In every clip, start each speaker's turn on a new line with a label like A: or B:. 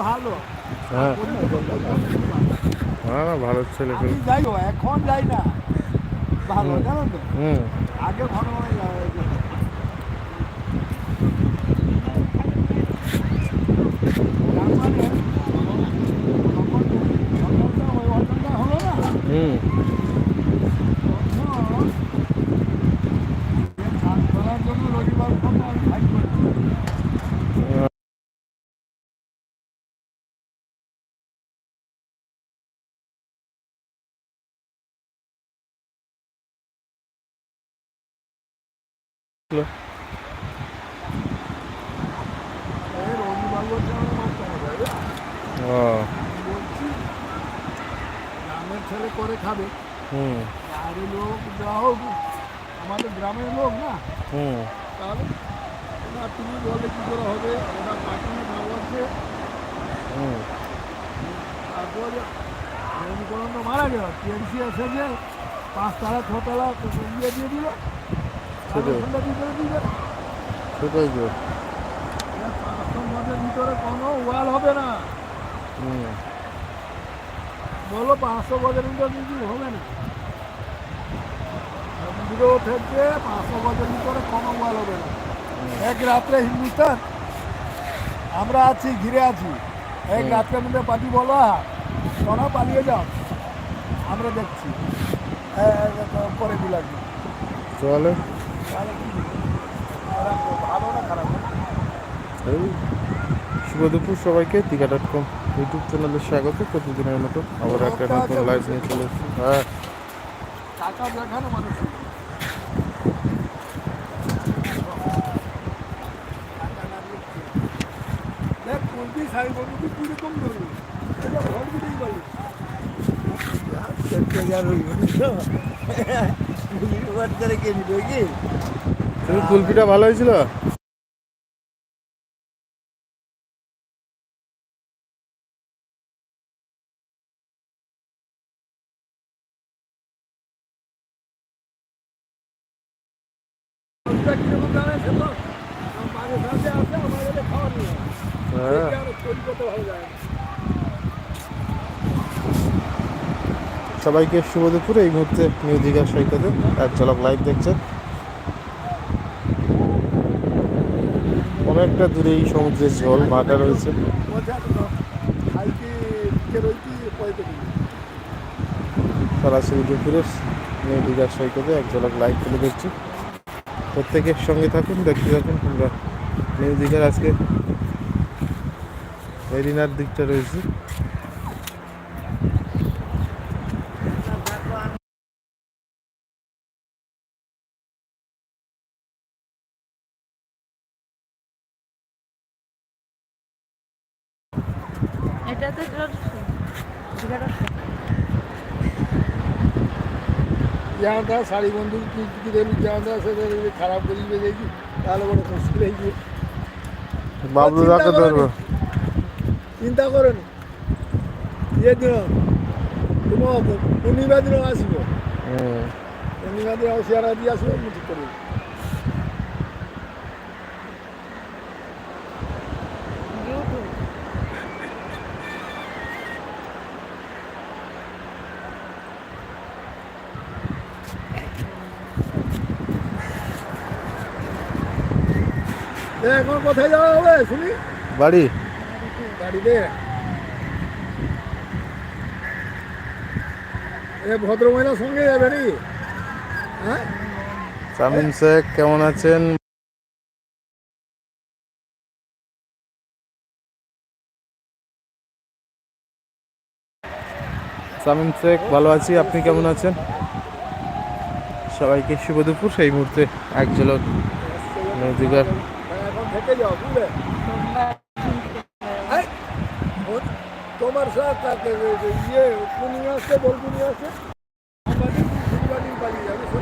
A: ভালো।
B: হ্যাঁ। না। ভালো ছেলে
A: যাই এখন যাই না। ভালো জানো তো?
B: হুম।
A: আগে ঘন ঘন বলছি গ্রামের ছেলে করে খাবে
B: হুম।
A: লোক হোক আমাদের গ্রামের লোক না
B: হুম।
A: ওরা কী হবে ওরা পাঠিয়ে
B: হুম।
A: মারা গেল। টিএমসি এসে পাঁচতলা, ছতলা দিয়ে দিল।
B: সেটাই। সেটাই
A: মধ্যে ভিতরে কোনো ওয়াল হবে না বলো পাঁচশো গজের ভিতরে হবে না। থেকে পাঁচশো ভিতরে কোনো ওয়াল হবে না। এক রাত্রে হিন্দুস্তান আমরা আছি ঘিরে আছি। এক। রাত্রের মধ্যে পার্টি বলো তোরা পালিয়ে যাও। আমরা দেখছি। হ্যাঁ, হ্যাঁ, করে দিলাম।
B: চলে। এই শুভ দুপুর সবাইকে, দীঘা ডট কম ইউটিউব চ্যানেলে স্বাগত। প্রতিদিনের মতো আবার একটা নতুন লাইভ নিয়ে চলে হ্যাঁ।
A: টাকা
B: তুমি কুলপিটা ভালো হয়েছিল?
A: ভোটটা কীরকম জানে সে তো মাঝে সাথে আছে আমাদের খাওয়ার নিয়ে
B: হ্যাঁ
A: আর তৈরি করতে ভালো যায় না
B: সবাইকে শুভ দুপুর। এই মুহূর্তে দীঘা সৈকতে এক ঝলক লাইভ দেখছেন। অনেকটা দূরে এই সমুদ্রের জল ভাটা রয়েছে। সরাসরি দুপুরে নিউ সৈকতে এক ঝলক লাইভ তুলে দেখছি প্রত্যেকের সঙ্গে থাকুন, দেখতে থাকুন, আমরা নিউ দীঘার আজকে এরিনার দিকটা রয়েছে।
C: এটা তো
A: যেমনটা শাড়ি বন্ধু কি দেবি যেমনটা সেটা যদি খারাপ করিবে দেখি তাহলে বড় মুশকিল হয়ে যাবে
B: বাবলু
A: চিন্তা
B: দাকে
A: করো
B: ধরবো।
A: চিন্তা করেন? ইয়ে দিন কোনো পূর্ণিমা দিন আসব। পূর্ণিমা দিন অসিয়ারা দিয়ে আসব আমি ঠিক করব এখন কোথায় যাওয়া হবে শুনি?
B: বাড়ি।
A: বাড়িতে। এ ভদ্রমহিলার সঙ্গে যাবে নাকি হ্যাঁ?
B: সামিন শেখ কেমন আছেন? সামিন শেখ ভালো আছি। আপনি কেমন আছেন? সবাইকে শুভ দুপুর। সেই মুহূর্তে এক ঝলক দীঘার
A: তোমার সাথে ইয়ে বল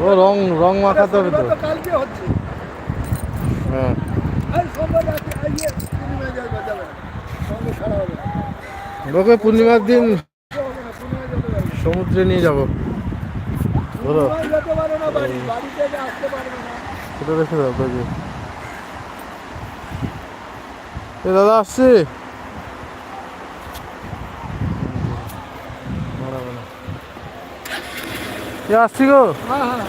B: ও রং রং মাখাতে হবে তো
A: শনিবার কালকে হচ্ছে।
B: হ্যাঁ।
A: এই সোমবার রাতে আইয়ে পূর্ণিমায় যাবে যাবে। না সঙ্গে ছাড়া হবে।
B: ওকে পূর্ণিমার দিন। সমুদ্রে নিয়ে যাব। বলো
A: পূর্ণিমায় যেতে পারে না বাড়ি বাড়ি আসতে পারবে না।
B: সেটা রেখে দাও এ দাদা আসছি। আসছি গো।
A: হ্যাঁ হ্যাঁ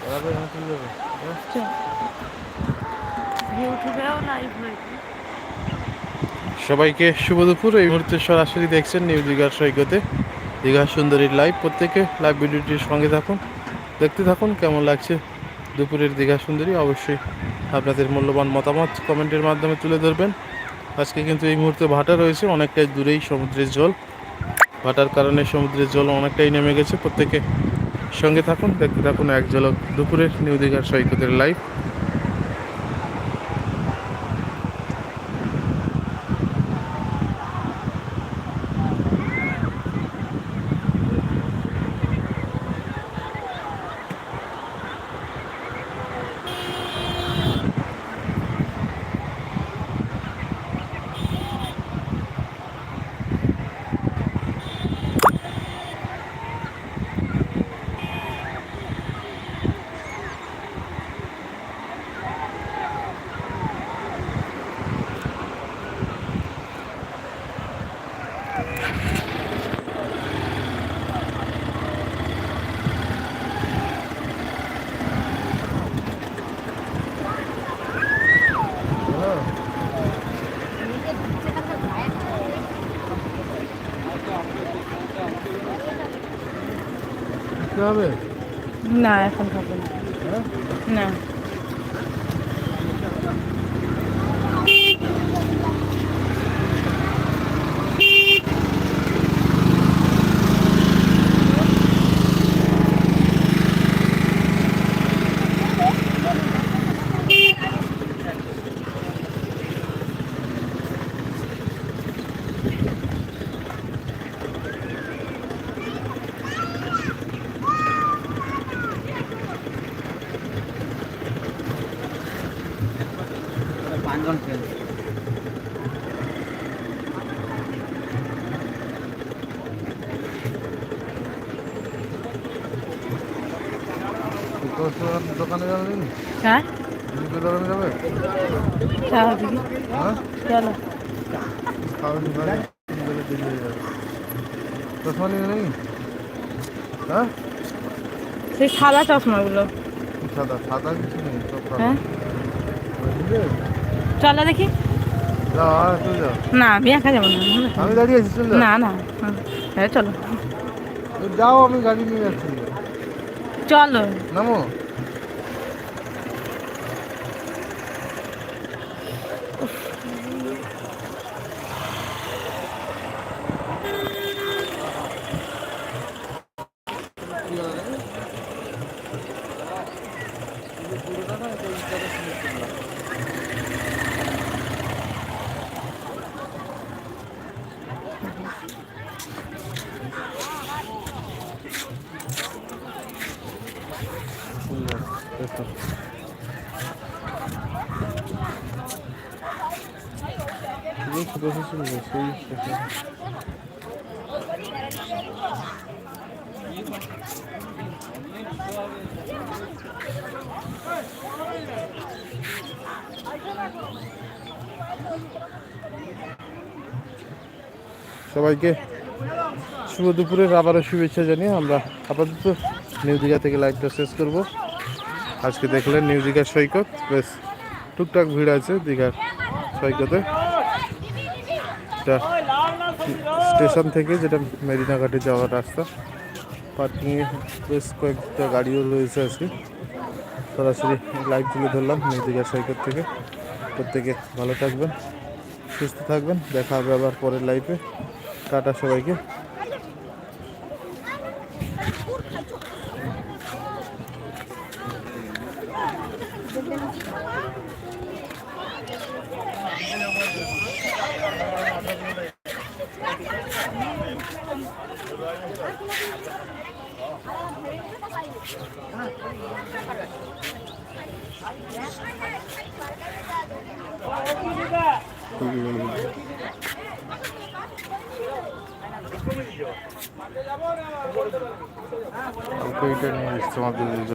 B: দাঁড়াবে না চলে যাবে হ্যাঁ?
C: ইউটিউবেও লাইভ হয়েছে
B: সবাইকে শুভ দুপুর। এই মুহূর্তে সরাসরি দেখছেন নিউ দীঘার সৈকতে। দীঘা সুন্দরীর লাইভ প্রত্যেকে লাইভ ভিডিওটির সঙ্গে থাকুন। দেখতে থাকুন কেমন লাগছে দুপুরের দীঘা সুন্দরী। অবশ্যই আপনাদের মূল্যবান মতামত কমেন্টের মাধ্যমে তুলে ধরবেন। আজকে কিন্তু এই মুহূর্তে ভাটা রয়েছে, অনেকটাই দূরেই সমুদ্রের জল। ভাটার কারণে সমুদ্রের জল অনেকটাই নেমে গেছে। প্রত্যেকে সঙ্গে থাকুন, দেখতে থাকুন এক ঝলক দুপুরের নিউ দীঘার সৈকতের লাইভ হবে?
C: না এখন খাব না।
B: হ্যাঁ
C: না
B: দোকানে যাবেন
C: হ্যাঁ?
B: দোকানে যাবে?
C: চলো। দিদি
B: হ্যাঁ চশমা নিয়ে নেই? হ্যাঁ?
C: সেই সাদা চশমাগুলো।
B: সাদা সাদা কিছু নেই।
C: হ্যাঁ? চলো দেখি। না আমি একা যাব না।
B: আমি দাঁড়িয়ে আছি
C: না না। হ্যাঁ চলো।
B: যাও আমি গাড়ি নিয়ে যাচ্ছি।
C: চলো।
B: নামো? সবাইকে শুভ দুপুরের আবারও শুভেচ্ছা জানিয়ে আমরা আপাতত নিউ দীঘা থেকে লাইভটা শেষ করব। আজকে দেখলেন নিউ দীঘার সৈকত। বেশ, টুকটাক ভিড় আছে দীঘার সৈকতে। এটা স্টেশন থেকে যেটা মেরিনা ঘাটে যাওয়ার রাস্তা। পার্কিংয়ে বেশ কয়েকটা গাড়িও রয়েছে আজকে। সরাসরি লাইভ তুলে ধরলাম মেদিকা সাইকেল থেকে। প্রত্যেকে ভালো থাকবেন, সুস্থ থাকবেন। দেখা হবে আবার পরের লাইফে টাটা সবাইকে। অল্প এটা নিয়ে এসছে আমাদের